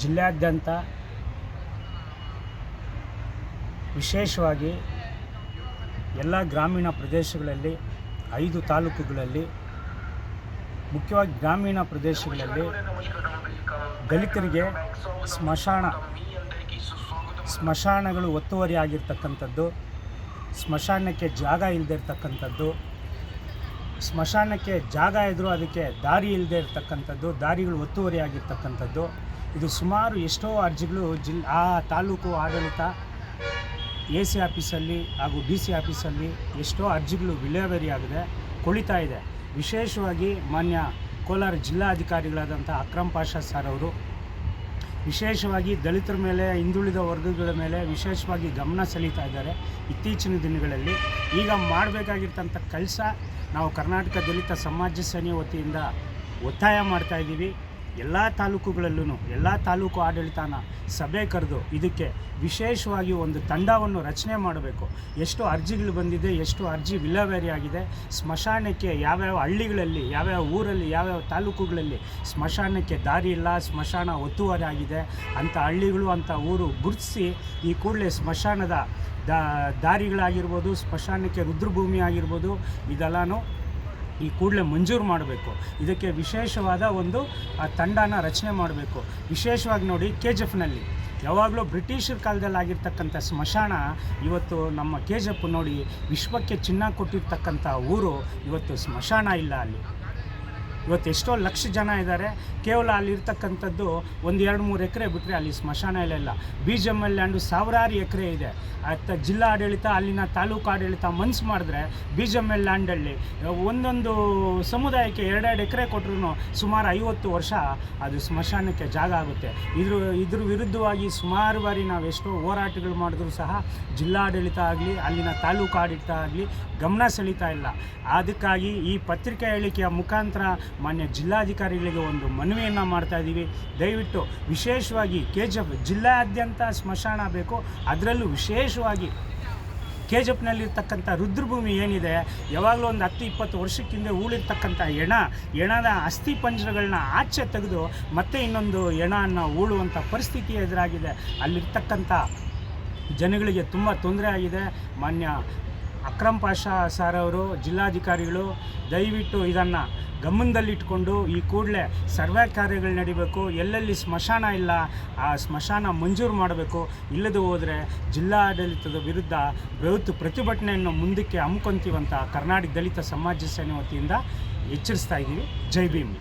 ಜಿಲ್ಲೆಯಾದ್ಯಂತ ವಿಶೇಷವಾಗಿ ಎಲ್ಲ ಗ್ರಾಮೀಣ ಪ್ರದೇಶಗಳಲ್ಲಿ, ಐದು ತಾಲೂಕುಗಳಲ್ಲಿ, ಮುಖ್ಯವಾಗಿ ಗ್ರಾಮೀಣ ಪ್ರದೇಶಗಳಲ್ಲಿ ದಲಿತರಿಗೆ ಸ್ಮಶಾನ, ಸ್ಮಶಾನಗಳು ಒತ್ತುವರಿ ಆಗಿರ್ತಕ್ಕಂಥದ್ದು ಸ್ಮಶಾನಕ್ಕೆ ಜಾಗ ಇಲ್ಲದೆ ಇರ್ತಕ್ಕಂಥದ್ದು ಸ್ಮಶಾನಕ್ಕೆ ಜಾಗ ಇದ್ದರೂ ಅದಕ್ಕೆ ದಾರಿ ಇಲ್ಲದೆ ಇರತಕ್ಕಂಥದ್ದು, ದಾರಿಗಳು ಒತ್ತುವರಿ ಆಗಿರ್ತಕ್ಕಂಥದ್ದು. ಇದು ಸುಮಾರು ಎಷ್ಟೋ ಅರ್ಜಿಗಳು ಜಿಲ್, ಆ ತಾಲೂಕು ಆಡಳಿತ, ಎ ಸಿ ಆಫೀಸಲ್ಲಿ ಹಾಗೂ ಡಿ ಸಿ ಆಫೀಸಲ್ಲಿ ಎಷ್ಟೋ ಅರ್ಜಿಗಳು ವಿಲೇವರಿಯಾಗಿದೆ ಕೊಳಿತಾ ಇದೆ. ವಿಶೇಷವಾಗಿ ಮಾನ್ಯ ಕೋಲಾರ ಜಿಲ್ಲಾಧಿಕಾರಿಗಳಾದಂಥ ಅಕ್ರಮ್ ಪಾಷಾ ಸರ್ ಅವರು ವಿಶೇಷವಾಗಿ ದಲಿತರ ಮೇಲೆ, ಹಿಂದುಳಿದ ವರ್ಗಗಳ ಮೇಲೆ ವಿಶೇಷವಾಗಿ ಗಮನ ಸೆಳೀತಾ ಇದ್ದಾರೆ ಇತ್ತೀಚಿನ ದಿನಗಳಲ್ಲಿ. ಈಗ ಮಾಡಬೇಕಾಗಿರ್ತಂಥ ಕೆಲಸ ನಾವು ಕರ್ನಾಟಕ ದಲಿತ ಸಮಾಜ ಸೇನೆ ವತಿಯಿಂದ ಒತ್ತಾಯ ಮಾಡ್ತಾ ಇದ್ದೀವಿ. ಎಲ್ಲ ತಾಲೂಕುಗಳಲ್ಲೂ ಎಲ್ಲ ತಾಲೂಕು ಆಡಳಿತನ ಸಭೆ ಕರೆದು ಇದಕ್ಕೆ ವಿಶೇಷವಾಗಿ ಒಂದು ತಂಡವನ್ನು ರಚನೆ ಮಾಡಬೇಕು. ಎಷ್ಟು ಅರ್ಜಿಗಳು ಬಂದಿದೆ, ಎಷ್ಟು ಅರ್ಜಿ ವಿಲೇವಾರಿ ಆಗಿದೆ, ಸ್ಮಶಾನಕ್ಕೆ ಯಾವ್ಯಾವ ಹಳ್ಳಿಗಳಲ್ಲಿ, ಯಾವ್ಯಾವ ಊರಲ್ಲಿ, ಯಾವ್ಯಾವ ತಾಲೂಕುಗಳಲ್ಲಿ ಸ್ಮಶಾನಕ್ಕೆ ದಾರಿ ಇಲ್ಲ, ಸ್ಮಶಾನ ಒತ್ತುವರಿ ಆಗಿದೆ ಅಂಥ ಹಳ್ಳಿಗಳು ಅಂಥ ಊರು ಗುರುತಿಸಿ ಈ ಕೂಡಲೇ ಸ್ಮಶಾನದ ದಾರಿಗಳಾಗಿರ್ಬೋದು, ಸ್ಮಶಾನಕ್ಕೆ ರುದ್ರಭೂಮಿ ಆಗಿರ್ಬೋದು, ಇದೆಲ್ಲನೂ ಈ ಕೂಡಲೇ ಮಂಜೂರು ಮಾಡಬೇಕು. ಇದಕ್ಕೆ ವಿಶೇಷವಾದ ಒಂದು ಆ, ತಂಡನ ರಚನೆ ಮಾಡಬೇಕು. ವಿಶೇಷವಾಗಿ ನೋಡಿ ಕೆ ಜಿ ಎಫ್ನಲ್ಲಿ ಯಾವಾಗಲೂ ಬ್ರಿಟಿಷರ ಕಾಲದಲ್ಲಿ ಆಗಿರ್ತಕ್ಕಂಥ ಸ್ಮಶಾನ ಇವತ್ತು ನಮ್ಮ ಕೆ ಜಿ ಎಫ್ ನೋಡಿ ವಿಶ್ವಕ್ಕೆ ಚಿನ್ನ ಕೊಟ್ಟಿರ್ತಕ್ಕಂಥ ಊರು ಇವತ್ತು ಸ್ಮಶಾನ ಇಲ್ಲ ಅಲ್ಲಿ. ಇವತ್ತು ಎಷ್ಟೋ ಲಕ್ಷ ಜನ ಇದ್ದಾರೆ. ಕೇವಲ ಅಲ್ಲಿರ್ತಕ್ಕಂಥದ್ದು ಒಂದು ಎರಡು ಮೂರು ಎಕರೆ ಬಿಟ್ಟರೆ ಅಲ್ಲಿ ಸ್ಮಶಾನ ಇಲ್ಲ. B G M L land ಸಾವಿರಾರು ಎಕರೆ ಇದೆ. ಅತ್ತ ಜಿಲ್ಲಾ ಆಡಳಿತ ಅಲ್ಲಿನ ತಾಲೂಕು ಆಡಳಿತ ಮನ್ಸು ಮಾಡಿದ್ರೆ ಬಿ ಜಿ ಎಂ ಎಲ್ ಲ್ಯಾಂಡಲ್ಲಿ ಒಂದೊಂದು ಸಮುದಾಯಕ್ಕೆ ಎರಡೆರಡು ಎಕರೆ ಕೊಟ್ಟರು ಸುಮಾರು ಐವತ್ತು ವರ್ಷ ಅದು ಸ್ಮಶಾನಕ್ಕೆ ಜಾಗ ಆಗುತ್ತೆ. ಇದ್ರ ಇದ್ರ ವಿರುದ್ಧವಾಗಿ ಸುಮಾರು ಬಾರಿ ನಾವು ಎಷ್ಟೋ ಹೋರಾಟಗಳು ಮಾಡಿದ್ರು ಸಹ ಜಿಲ್ಲಾಡಳಿತ ಆಗಲಿ, ಅಲ್ಲಿನ ತಾಲೂಕು ಆಡಳಿತ ಆಗಲಿ ಗಮನ ಸೆಳೀತಾ ಇಲ್ಲ. ಅದಕ್ಕಾಗಿ ಈ ಪತ್ರಿಕಾ ಹೇಳಿಕೆಯ ಮುಖಾಂತರ ಮಾನ್ಯ ಜಿಲ್ಲಾಧಿಕಾರಿಗಳಿಗೆ ಒಂದು ಮನವಿಯನ್ನು ಮಾಡ್ತಾ ಇದ್ದೀವಿ ದಯವಿಟ್ಟು ವಿಶೇಷವಾಗಿ ಕೆ ಜಿ ಎಫ್ ಜಿಲ್ಲಾದ್ಯಂತ ಸ್ಮಶಾನ ಬೇಕು. ಅದರಲ್ಲೂ ವಿಶೇಷವಾಗಿ ಕೆ ಜಿ ಎಫ್ನಲ್ಲಿರ್ತಕ್ಕಂಥ ರುದ್ರಭೂಮಿ ಏನಿದೆ, ಯಾವಾಗಲೂ ಒಂದು ಹತ್ತು ಇಪ್ಪತ್ತು ವರ್ಷಕ್ಕಿಂತ ಉಳಿರ್ತಕ್ಕಂಥ ಎಣ, ಎಣದ ಅಸ್ಥಿ ಪಂಜರಗಳನ್ನ ಆಚೆ ತೆಗೆದು ಮತ್ತೆ ಇನ್ನೊಂದು ಎಣವನ್ನು ಉಳುವಂಥ ಪರಿಸ್ಥಿತಿ ಎದುರಾಗಿದೆ. ಅಲ್ಲಿರ್ತಕ್ಕಂಥ ಜನಗಳಿಗೆ ತುಂಬ ತೊಂದರೆ ಆಗಿದೆ. ಮಾನ್ಯ ಅಕ್ರಮ್ ಪಾಷಾ ಸರ್ ಅವರು, ಜಿಲ್ಲಾಧಿಕಾರಿಗಳು, ದಯವಿಟ್ಟು ಇದನ್ನು ಗಮನದಲ್ಲಿಟ್ಕೊಂಡು ಈ ಕೂಡಲೇ ಸರ್ವೆ ಕಾರ್ಯಗಳು ನಡಿಬೇಕು, ಎಲ್ಲೆಲ್ಲಿ ಸ್ಮಶಾನ ಇಲ್ಲ, ಆ ಸ್ಮಶಾನ ಮಂಜೂರು ಮಾಡಬೇಕು. ಇಲ್ಲದೆ ಹೋದರೆ ಜಿಲ್ಲಾಡಳಿತದ ವಿರುದ್ಧ ಬೃಹತ್ ಪ್ರತಿಭಟನೆಯನ್ನು ಮುಂದಕ್ಕೆ ಹಮ್ಮಿಕೊಂತೀವಂತ ಕರ್ನಾಟಕ ದಲಿತ ಸಮಾಜ ಸೇನೆ ವತಿಯಿಂದ ಎಚ್ಚರಿಸ್ತಾ ಇದ್ದೀವಿ. ಜೈ ಭೀಮ್.